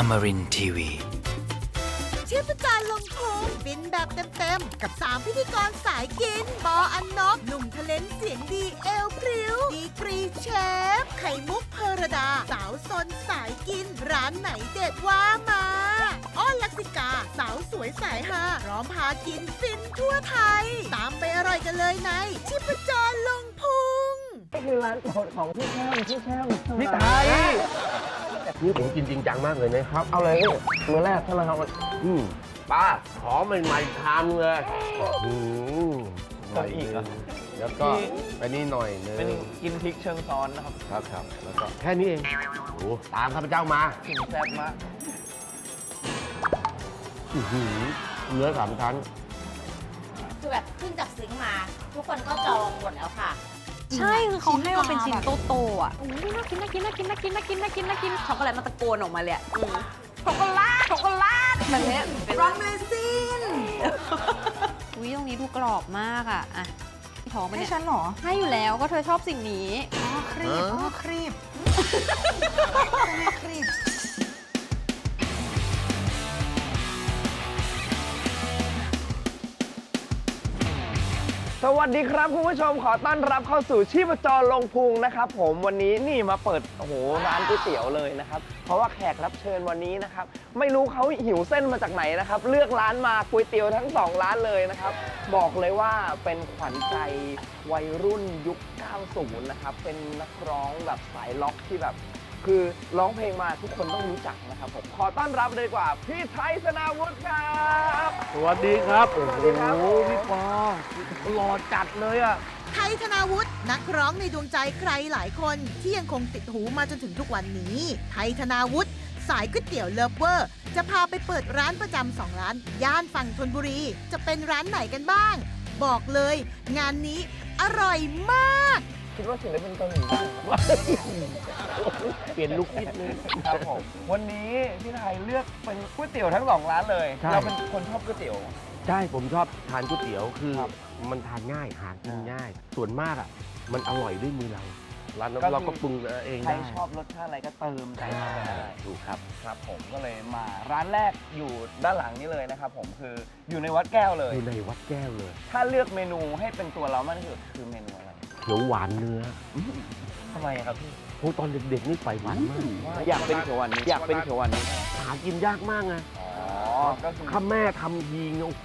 Amarin Tiwi. ชีพจรลงพุงบินแบบเต็มๆ กับ 3 พิธีกรสายกินปออันนบหนุ่มทะเลนเสียงดีเอลพริ้ว ดีกรีเชฟ ไข่มุกเพรดา สาวซนสายกิน ร้านไหนเด็ดว่ามาอ้อนลักษิกา สาวสวยสายฮาพร้อมพากินฟินทั่วไทย ตามไปอร่อยกันเลยในชีพจรลงพุง นี่คือร้านโปรดของพี่แช่มพี่แช่มพี่ไทย นี่ผมกินจริงจังมากเลยนะครับ เอาเลยพี่มือแรกใช่ไหมครับอืมป้าขอใหม่ๆชามเลยอืมหน่อยอีกเหรอนึงแล้วก็อันนี้หน่อยนึงเป็นกินพริกเชิงซ้อนนะครับครับครับแล้วก็แค่นี้เองโอ้ตามข้าพเจ้ามาถึงแซ่บมากอื้อหือเนื้อสามชั้น คือแบบขึ้นจากซิงค์มา ทุกคนก็จองหมดแล้วค่ะ ใช่คือเขาให้มาเป็นชิ้นโตๆอะโอ้ยน่ากินน่ากินน่ากินน่ากินน่ากินน่ากินน่ากินช็อกโกแลตมันตะโกนออกมาเลยอะช็อกโกแลตช็อกโกแลตแบบเนี้ยรัมเมซินอุ้ยตรงนี้ดูกรอบมากอะอะพี่ท้องมันให้เนี่ยฉันเหรอให้อยู่แล้วก็เธอชอบสิ่งนี้ อ๋อครีบอ๋อครีบไม่ครีบ สวัสดีครับคุณผู้ชมขอต้อนรับเข้าสู่ชีพจรลงพุงนะครับ ผมวันนี้นี่มาเปิดโอ้โหร้านก๋วยเตี๋ยวเลยนะครับ เพราะว่าแขกรับเชิญวันนี้นะครับ ไม่รู้เขาหิวเส้นมาจากไหนนะครับ เลือกร้านมาก๋วยเตี๋ยวทั้งสองร้านเลยนะครับ บอกเลยว่าเป็นขวัญใจวัยรุ่นยุค 90 นะครับ เป็นนักร้องแบบสายล็อกที่แบบ คือร้องเพลงมาทุกคนต้องรู้จักนะครับผมขอต้อนรับเลยดีกว่า พี่ไทยสนาวุฒิครับสวัสดีครับโอ้สโหวัสดีครับพี่ปอหล่อจัดเลยอะไทยธนาวุฒินักร้องในดวงใจใครหลายคนที่ยังคงติดหูมาจนถึงทุกวันนี้ ไทยธนาวุฒิสายก๋วยเตี๋ยวเลิฟเวอร์ จะพาไปเปิดร้านประจำสองร้าน ย่านฝั่งธนบุรี จะเป็นร้านไหนกันบ้าง บอกเลย งานนี้อร่อยมาก คิดว่าศิลปินเกาหลีบ้างเหรอเปลี่ยนลุคนิดนึง ครับผมวันนี้พี่ไทยเลือกเป็นก๋วยเตี๋ยวทั้งสองร้านเลย ใช่ เราเป็นคนชอบก๋วยเตี๋ยว ใช่ผมชอบทานก๋วยเตี๋ยวคือครับมันทานง่ายหากินอ่าง่าย ส่วนมากอะ มันอร่อยด้วยมือเราร้านก็คือ เราก็ปรุงเองใครได้ชอบรสชาติอะไรก็เติมใส่เข้าไปได้ ถูกครับ ครับผมก็เลยมาร้านแรกอยู่ด้านหลังนี้เลยนะครับผมคืออยู่ในวัดแก้วเลย อยู่ในวัดแก้วเลย ถ้าเลือกเมนูให้เป็นตัวเรามากที่สุดคือเมนูอะไร เขียวหวานเนื้อทำไมอะครับพี่โอ้ตอนเด็กๆนี่ไฟหวานมากอยากเป็นเขียวหวานนี้อยากเป็นเขียวหวานนี้หากินยากมากไงอ๋อก็คือถ้าแม่ทำทีเนี่ยโอ้โห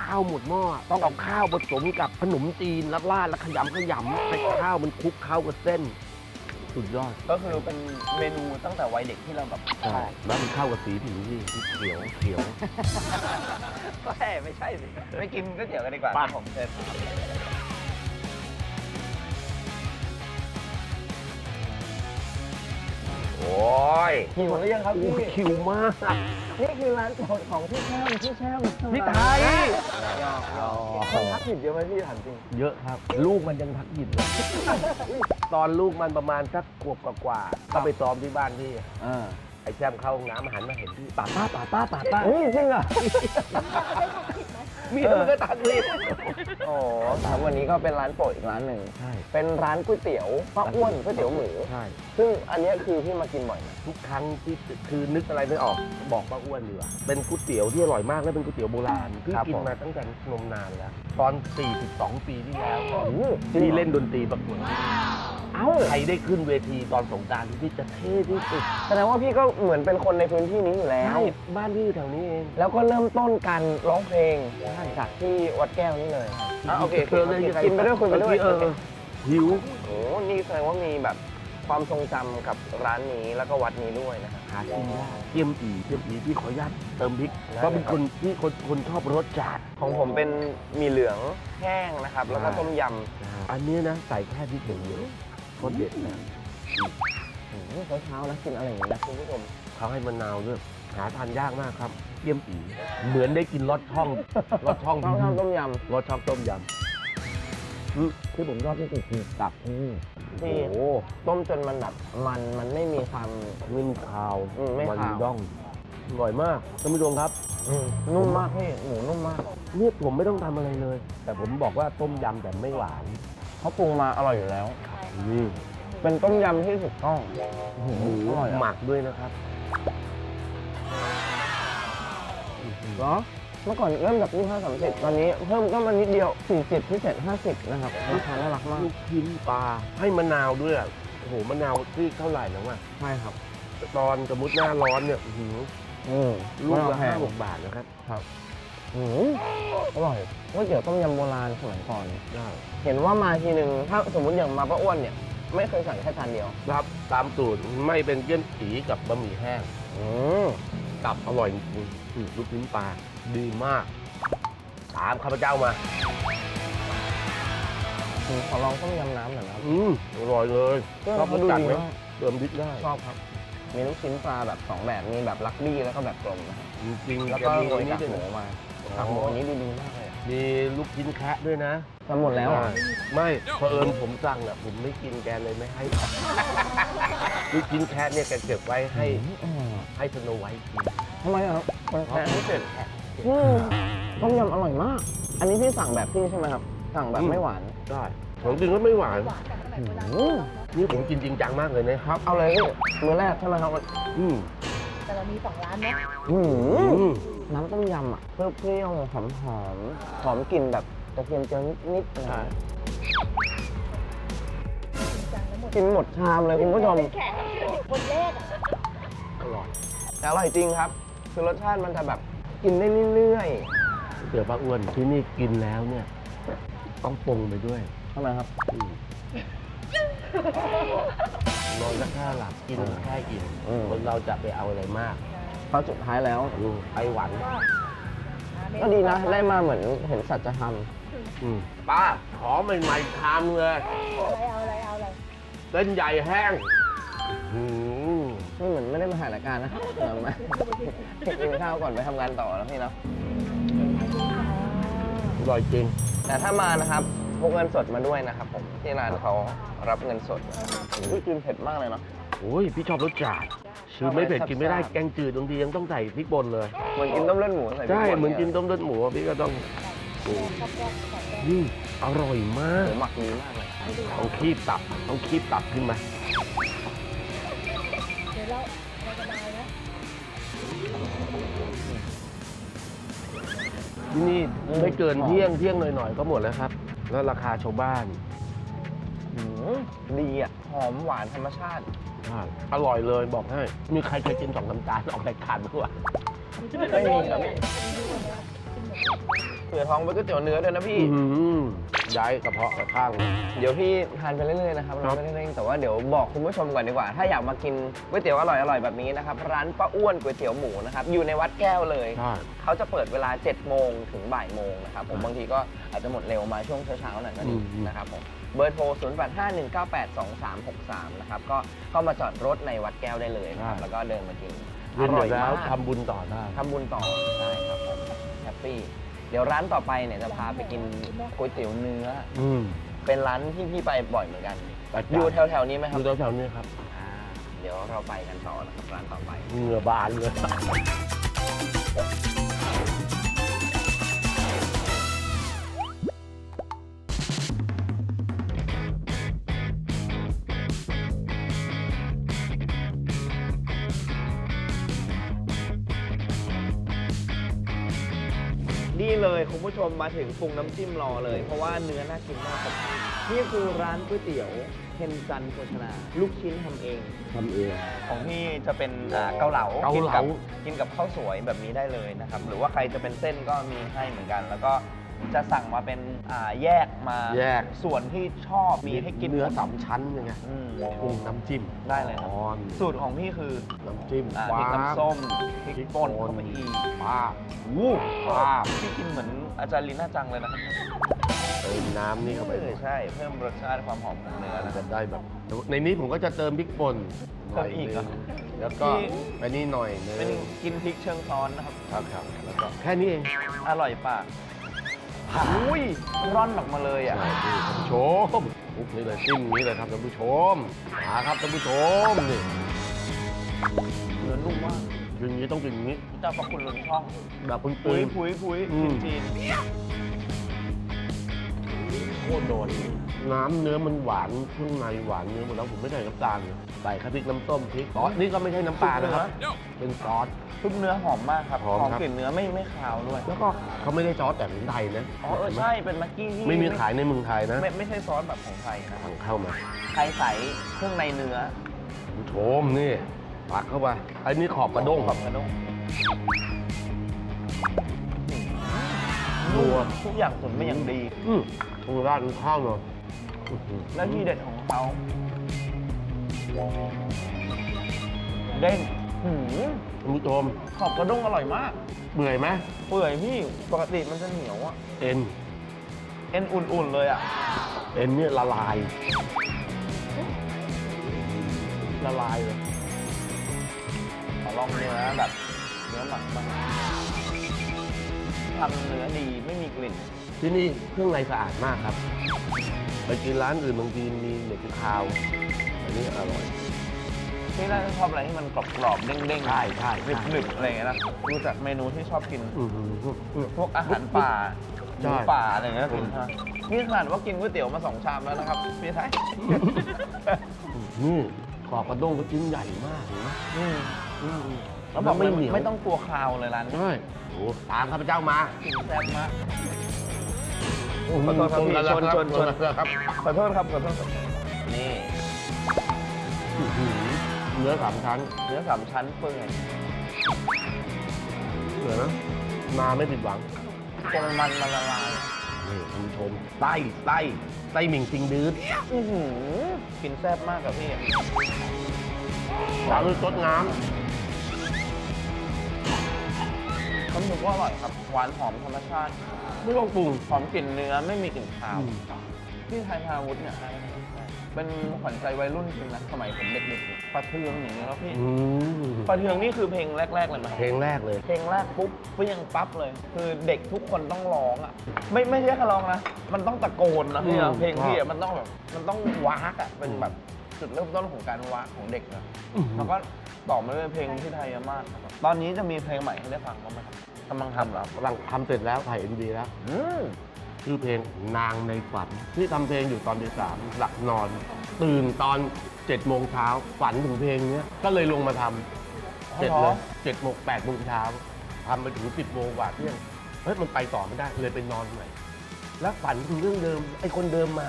ข้าวหมดหม้อต้องเอาข้าวผสมกับขนมจีนแล้วราดแล้วขยำขยำให้ข้าวมันคลุกเข้ากับเส้น สุดยอด ก็คือเป็นเมนูตั้งแต่วัยเด็กที่เราแบบชใช่อบแล้วมันเข้ากับสีผิวนี่ที่เขียวเขียวแม่ไม่ใช่สิไม่กินก๋วยเตี๋ยวกันดีกว่าไปผมเชิญ โอ้ยหิวหรือยังครับโอ้พี่คิวมาก นี่คือร้านโปรดของพี่แช่มพี่แช่มพี่ไทยคนทักผิดเยอะไหมพี่ถามจริง เยอะครับ ลูกมันยังทักหินเลยตอนลูกมันประมาณสักขวบกว่าๆก็ไปซ้อมที่บ้านพี่อ่าไอ้แซมเข้าห้องน้ำหันมาเห็นพี่ป้าป้าป้าป้าป้าป้าเฮ้ยจริงเหรอ มีมันก็ตักเลยโอ้แต่วันนี้ก็เป็นร้านโปรดอีกร้านหนึ่ง ใช่ เป็นร้านก๋วยเตี๋ยวป้าอ้วนก๋วยเตี๋ยวหมู ใช่ ซึ่งอันเนี้ยคือพี่มากินบ่อยนะทุกครั้งที่คือนึกอะไรไม่ออกบอกป้าอ้วนดีกว่าเป็นก๋วยเตี๋ยวที่อร่อยมากและเป็นก๋วยเตี๋ยวโบราณที่กินมาตั้งแต่นมนานแล้ว ตอน 42 ปีที่แล้ว โอ้โหที่เล่นดนตรีประกวด เอ้าใครได้ขึ้นเวทีตอนสงกรารที่จะเท่ที่สุดแสดงว่าพี่ก็เหมือนเป็นคนในพื้นที่นี้อยู่แล้ว ใช่บ้านพี่อยู่แถวนี้เอง แล้วก็เริ่มต้นการร้องเพลงใช่จากที่วัดแก้วนี่เลยอะโอเคเออเลยกินไปด้วยคุยไปด้วยเออเออหิว โอ้นี่แสดงว่ามีแบบความทรงจำกับร้านนี้แล้วก็วัดนี้ด้วยนะครับ หากินยากเกี๊ยมอีเกี๊ยมอีพี่ขออนุญาตเติมพริกได้ เพราะเป็นคนที่คนคนชอบรสจัดของผมเป็นหมีเหลืองแห้งนะครับ แล้วก็ต้มยอันนี้นะใส่แค่พริกอย่างเดียว โคตรเด็ดนะำเช้าเช้าๆนะกินอะไรอย่างนี้นะคุณผู้ชมเขาให้มะนาวด้วยหาทานยากมากครับเกี๊ยมอีเหมือนได้กินรสช่องรสช่องต้องทำต้มยรสช่องต้มยำอืมที่ผมชอบที่สุดคือตับอืมำโอ้ที่โหต้มจนมันแบบมันมันไม่มีความไม่มีคาวอืมไม่มันคาวย่องอร่อยมากท่านผู้ชมครับอืมนุ่มมากพี่หมูนุ่มมากเนี่ยผมไม่ต้องทำอะไรเลย แต่ผมบอกว่าต้มยำแต่ไม่หวานเขาปรุงมาอร่อยอยู่แล้วนี่ เป็นต้มยำที่ถูกต้องอร่หมักด้วยนะครับเหรอเมื่อก่อนเริ่มจากลูกค้าสามตอนนี้เพิ่มก็มานิดเดียวสี่สิบพิเศษห้นะครับราคาน่ารักมากลูกชิ้นปลาให้มะนาวด้วยโอ้โหมะนาวที่เท่าไหร่แล้วอะใช่ครับ ตอนสมมติหน้าร้อนเนี่ยลูกละห้าหกบาทนะครับครับ อืมอร่อยก๋วยเตี๋ยวต้มยำโบราณสมัยก่อนได้เห็นว่ามาทีหนึ่งถ้าสมมติอย่างมาป้าอ้วนเนี่ย ไม่เคยสั่งแค่จานเดียวครับตามสูตรไม่เป็นเกี้ยนผีกับบะหมี่แห้งอืมกับอร่อยจริงๆอืมลูกชิ้นปลาดีมาก ตามข้าพเจ้ามา ผมขอลองต้มยำน้ำหน่อยนะครับอืมอร่อยเลยเครื่องชอบเขารสดูจัดดีไหมมากเติมพริกได้ชอบครับ มีลูกชิ้นปลาแบบสองแบบ มีแบบลักบี้แล้วก็แบบกลมนะครับจริงๆแล้วจะก็มีโรยนี่กากด้วยหมูนะมากากหมูอันนี้ดูดีมากเลยอะมีลูกชิ้นแคะด้วยนะทำหมดแล้วเหรอใช่ไม่เผอิญผมสั่งอะผมไม่กินแกเลยไม่ให้ ลูกชิ้นแคะเนี่ยแกเก็บไว้ให้อืมให้สโนไวท์กินทำไมอะครับมันเพราะแค่ไม่เสร็จอืมต้มยำอร่อยมาก อันนี้พี่สั่งแบบพี่ใช่ไหมครับ สั่งแบบไม่หวาน ได้ของจริงก็ไม่หวาน อืมนี่ผมกินจริงจังมากเลยนะครับ เอาเลยพี่มือแรกใช่ไหมครับอืมแต่เรามีสองร้านเนาะอืมอืมน้ำต้มยำอะเปรี้ยวๆหอมหอมๆหอมกลิ่นแบบกระเทียมเจียวนิดๆนะใช่กินหมดชามเลยคุณผู้ชมแขกคนแรกอะอร่อยแต่อร่อยจริงครับ คือรสชาติมันจะแบบกินได้เรื่อยเดี๋ยวป้าอ้วนที่นี่กินแล้วเนี่ย ต้องปรุงไปด้วยๆทำไมครับ อืม นอนก็แค่หลับกินก็แค่กินอืม คนเราจะไปเอาอะไรมากเพราะสุดท้ายแล้ว อืมไปหวันก็ดีนะ ได้มาเหมือนเห็นสัจธรรม อืมป้าขอใหม่ๆชามเลยเอาอะไรเอาอะไรเอาอะไรเส้นใหญ่แห้งอืมนี่เหมือนไม่ได้มาถ่ายรายการนะเออมากินข้าวก่อนไปทำงานต่อแล้วพี่เนาะ อร่อยจริง แต่ถ้ามานะครับพกเงินสดมาด้วยนะครับผมที่ร้านเขา รับเงินสดอุ้ยกินเผ็ดมากเลยเนาะโอ้ยพี่ชอบรสจัดคือไม่เผ็ดกินไม่ได้แซ่บๆแกงจืดบางทียังต้องใส่พริกป่นเลย เหมือนกินต้มเลือดหมูใส่พริกใช่ป่เหมือนกินยต้มเลือดหมูอะพี่ก็ต้องโอ้ชอบแรกชอบแรกอืมอร่อยมากหมูหมักดีมากเลยต้องคีบตับต้องคีบตับขึ้นมาเดี๋ยวเราเราสบายนะที่นี่ไม่เกินเที่ยงเที่ยงหน่อยๆก็หมดแล้วครับ แล้วราคาชาวบ้านหืม ดีอะ หอมหวานธรรมชาติใช่อร่อยเลยบอกให้ มีใครเคยกินสองน้ำตาลออกรายการบ้างวะ ไม่มีครับ เผื่อท้องไปก๋วยเตี๋ยวเนื้อด้วยนะพี่ อื้อหือย้ายกระเพาะกระข้างเลยเดี๋ยวพี่ทานไปเรื่อยๆนะครับครัเราบ ไม่ได้เร่งแต่ว่าเดี๋ยวบอกคุณผู้ชมก่อนดีกว่า ถ้าอยากมากินก๋วยเตี๋ยวอร่อยๆแบบนี้นะครับ ร้านป้าอ้วนก๋วยเตี๋ยวหมูนะครับ อยู่ในวัดแก้วเลย ใช่ เขาจะเปิดเวลา 7 โมงถึงบ่ายโมงนะครับ ผมบางทีก็อาจจะหมดเร็วมาช่วงเช้าๆหน่อยก็ดีอืม นะครับผมเบอร์โทร 0 8 5 1 9 8 2 3 6 3 นะครับ ก็เข้ามาจอดรถในวัดแก้วได้เลยนะครับ แล้วก็เดินมากินเย็นอเดี๋ร่ยอวยแล้วมากทำบุญต่อได้ ทำบุญต่อได้ครับผม แฮปปี้เดี๋ยวร้านต่อไปเนี่ยจะพาไปกินก๋วยเตี๋ยวเนื้อ อืมเป็นร้านที่พี่ไปบ่อยเหมือนกันประจำอยู่แถวๆนี้ไหมคอรับยู่แถวๆนี้ครับอ่าเดี๋ยวเราไปกันต่อนะครับร้านต่อไป เหงื่อบานเลย มมาถึงปรุงน้ำจิ้มรอเลย เพราะว่าเนื้อน่ากินมากครับนี่คือร้านก๋วยเตี๋ยวเฮนจันโภชนา ลูกชิ้นทำเอง ทำเอง ของพี่จะเป็นอ่าเกาเหลาเกาเหลากินกับกินกับข้าวสวยแบบนี้ได้เลยนะครับ หรือว่าใครจะเป็นเส้นก็มีให้เหมือนกัน แล้วก็จะสั่งมาเป็นอ่าแยกมาแยก ส่วนที่ชอบมีให้กินเนื้อสามชั้นยังไงอืมปรุงน้ำจิ้มได้เลยครับ อ๋อสูตรของพี่คือน้ำจิ้มอ่าพฟ้าริกน้ำส้มพริกป่นเข้าไปอีกป้าวู้ว้าวพี่กินเหมือน อาจารย์ลิน่าจังเลยนะครับเติมน้ำนี่เข้าไปเออใช่ เพิ่มรสชาติความหอมของเนื้อนะจะได้แบบ ในนี้ผมก็จะเติมพริกป่นหน่อยเติมอีกเหรอนึงแล้วก็พี่อันนี้หน่อยนึเป็นงกินพริกเชิงซ้อนนะครับ ครับครับแล้วก็แค่นี้เองอร่อยปากอุ้ยร่อนออกมาเลยอะ ใช่นี่ท่านผู้ชมปุ๊บนี่เลยจิ้มนี้เลยครับท่านผู้ชมมาครับท่านผู้ชมนี่ เนื้อนุ่มมาก กินอย่างนี้ต้องกินอย่างนี้ เจ้าพระคุณล้นช่องแบบปุ้พุ้ยยๆพุ้ยพุ้ยอืจีม นจีนโคตรโดนน้ำเนื้อมันหวานเครื่องในหวานเนื้อหมดแล้วผมไม่ใส่น้ำตาลเลยใส่แค่พริกน้ำส้มพริกซอสนี่ก็ไม่ใช่น้ำปลานะครับ เป็นซอสซุปเนื้อหอมมากครับหอมครับ กลิ่นเนื้อไม่ไม่คาวด้วยแล้วก็เขาไม่ได้ซอสแต่ของไทยนะอ๋อเออใช่เป็นมักกี้ที่ไม่มีขายในเมืองไทยนะไม่ไม่ใช่ซอสแบบของไทยนะครับสั่งเข้ามาใครใส่เครื่องในเนื้อ คุณผู้ชมนี่ ปักเข้าไปอันนี้ขอบกระด้งขอบกระด้งนัวทุกอย่างตุ๋นมาอย่างดี อืมตรงราดข้าวเนาะอื้อหือและที่เด็ดของเขาเด้งหืมคุณผู้ชมขอบกระด้งอร่อยมากเบื่อยไหมเปื่อยพี่ปกติมันจะเหนียวอะเอ็น เอ็นอุ่นๆเลยอะเอ็นเนี่ยละลาย ละลายเลยข อลองเนื้อแบบเนื้อหมักบ้างทำเนื้อดีไม่มีกลิ่น ที่นี่เครื่องในสะอาดมากครับ ไปกินร้านอื่นบางทีมีเหม็นคาวอันนี้อร่อยพี่น่าจะชอบอะไรที่มันกรอบๆเด้งๆใช่ใช่หนึบๆอะไรอย่างเงี้ยนะดูจากเมนูที่ชอบกิน อื้อหือ พวกอาหารป่าหใช่ มูป่าอะไรอย่างเงี้ยกินใช่ไหมนี่ขนาดว่ากินก๋วยเตี๋ยวมาสองชามแล้วนะครับพี่ไทยนี่ขอบกระด้งก็ชิ้นใหญ่มากเห็นไหมอืม อืมแล้วบอกไม่ไม่เหนียวไม่ต้องกลัวคาวเลยร้านนี้ใช่โอ้ตามข้าพเจ้ามากินแซ่บมากอื้อขอโทษครับพี่แล้วชนชนชนแล้วครับขอโทษครับขอโทษครับนี่อื้อหือเนื้อสามชั้น เนื้อสามชั้นเปื่อยเหลือนะมาไม่ผิดหวังตรงมันมันละลายนี่คุณผู้ชมไส้ไส้ไส้หมิ่งซิงดื้ออื้อหือกินแซ่บมากกับพี่หวานด้วยซดน้ข้าวหมูก็อร่อยครับ หวานหอมธรรมชาติำไม่ต้องปรุงหอมกลิ่นเนื้อไม่มีกลิ่นคาวอืมพี่ไทยพาวุฒิเนี่ยเป็นขวัญใจวัยรุ่นจริงนะสมัยผมเด็กๆปลาเทืองอย่างนี้แล้วพี่อืมปลาเทืองนี่คือเพลงแรกๆเลยไหม เพลงแรกเลย เพลงแรกปุ๊บเพียงปั๊บเลย คือเด็กทุกคนต้องร้องอะ ไม่ไม่ใช่แค่ร้องนะ มันต้องตะโกนนะพี่อืนะมเพลงพี่ครัอะบมันต้องแบบมันต้องวากอะเป็นแบบจุดเริ่มต้นของการวากของเด็กนะอื้อหือแล้วก็ต่อมาด้วยเพลงที่ไทยเยอะมากครับตอนนี้จะมีเพลงใหม่ให้ได้ฟังบ้างไหมครับ กำลังทำเหรอครับกำลังทำเสร็จแล้วถ่ายเอ็มดีแล้ว อืม ชื่อเพลงนางในฝันที่ทำเพลงอยู่ตอนตีสามหลับนอน ตื่นตอนเจ็ดโมงเช้าฝันถึงเพลงเนี้ยก็เลยลงมาทำเสร็จเลยเจ็ดโมงแปดโมงเช้าทำไปถึงสิบโมงกว่าเที่ยงเฮ้ยมันไปต่อไม่ได้เลยไปนอนหน่อยแล้วฝันถึงเรื่องเดิมไอ้คนเดิมมา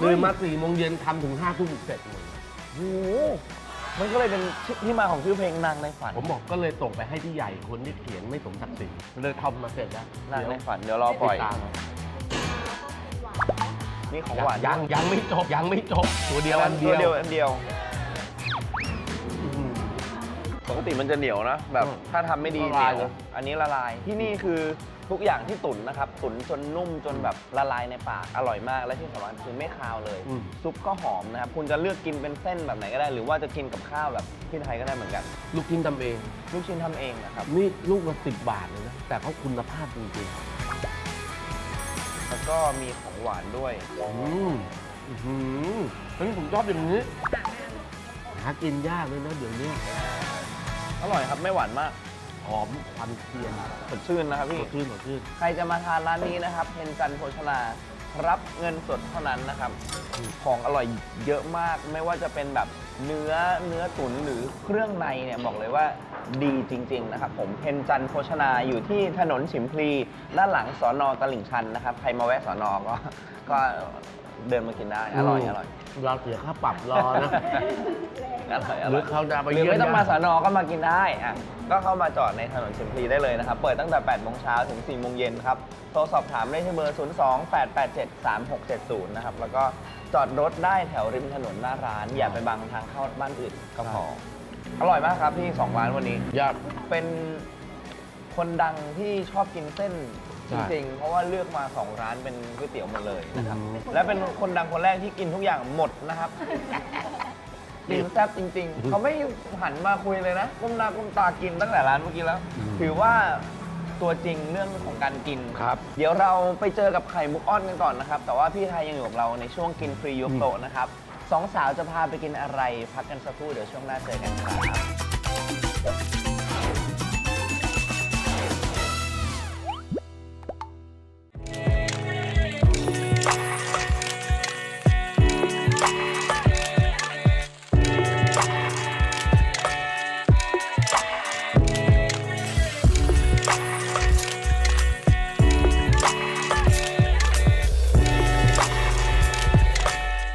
เดินมาสี่โมงเย็นทำถึงห้าทุ่มเสร็จหมด โอ้โห มันก็เลยเป็นที่มาของชื่อเพลงนางในฝันผมบอกก็เลยส่งไปให้พี่ใหญ่คนที่เขียนไม่สมศักดิ์ศรีเลยทำมาเสร็จแล้วนางในฝันเดี๋ยวรอปล่อย ติดตามนี่ของหวานยังยังไม่จบยังไม่จบตัวเดียวอันเดีตัวยวเดียวอันเดียวอื้อหือปกติมันจะเหนียวนะ แบบ อืมถ้าทำไม่ดีละลายเหนียวเลยอันนี้ละลาย ที่นี่คือ ทุกอย่างที่ตุ๋นนะครับ ตุ๋นจนนุ่มจนแบบละลายในปากอร่อยมาก และที่สำคัญคือไม่คาวเลย อืม ซุปก็หอมนะครับ คุณจะเลือกกินเป็นเส้นแบบไหนก็ได้ หรือว่าจะกินกับข้าวแบบที่ไทยก็ได้เหมือนกัน ลูกชิ้นทำเอง ลูกชิ้นทำเองนะครับ นี่ลูกละสิบบาทเลยนะ แต่เขาคุณภาพจริงแล้วก็มีของหวานด้วย ๆอืมอื้อหือเฮ้ยผมชอบอย่างนี้ หากินยากเลยนะเดี๋ยวนี้ อร่อยครับไม่หวานมาก หอมควันเทียนสดชื่นนะครับสพี่ ดชื่นสดชื่นใครจะมาทานร้านนี้นะครับ เพนจันโภชนา รับเงินสดเท่านั้นนะครับอืมของอร่อยเยอะมาก ไม่ว่าจะเป็นแบบเนื้อเนื้อตุ๋นหรือเครื่องในเนี่ยบอกเลยว่าดีจริง ๆ นะครับ ผมเพนจันโภชนาอยู่ที่ถนนฉิมพลีด้านหลังสอนอตลิ่งชันนะครับ ใครมาแวะสอนอก็ ก็เดินมากินได้ อร่อยอร่อย เราเสียค่าปรับรอนะ อร่อยอหรืร่ออยเขาจะไปหรือเยี่ยมไม่ต้องมาญาติสอนอก็มากินได้อะก็เข้ามาจอดในถนนชิมพลีได้เลยนะครับ เปิดตั้งแต่8โมงเช้าถึง4โมงเย็นครับ โทรสอบถามได้ที่เบอร์ 02 887 3670 นะครับ แล้วก็จอดรถได้แถวริมถนนหน้าร้าน อย่าไปบังทางเข้าบ้านอื่นก็พออร่อยมากครับที่2ร้านวันนี้ยากเป็นคนดังที่ชอบกินเส้นใช่จริงๆ เพราะว่าเลือกมา2ร้านเป็นก๋วยเตี๋ยวหมดเลยนะครับ อืม และเป็นคนดังคนแรกที่กินทุกอย่างหมดนะครับ กินแซ่บจริง ๆ เขาไม่หันมาคุยเลยนะ ก้มหน้าก้มตากินตั้งแต่ร้านเมื่อกี้แล้ว ถือว่าตัวจริงเรื่องของการกิน ครับ เดี๋ยวเราไปเจอกับไข่มุกอ้อนกันก่อนนะครับ แต่ว่าพี่ไทยยังอยู่กับเราในช่วงกินฟรียกโต๊ะนะครับสองสาวจะพาไปกินอะไร พักกันสักครู่เดี๋ยวช่วงหน้าเจอกันครับ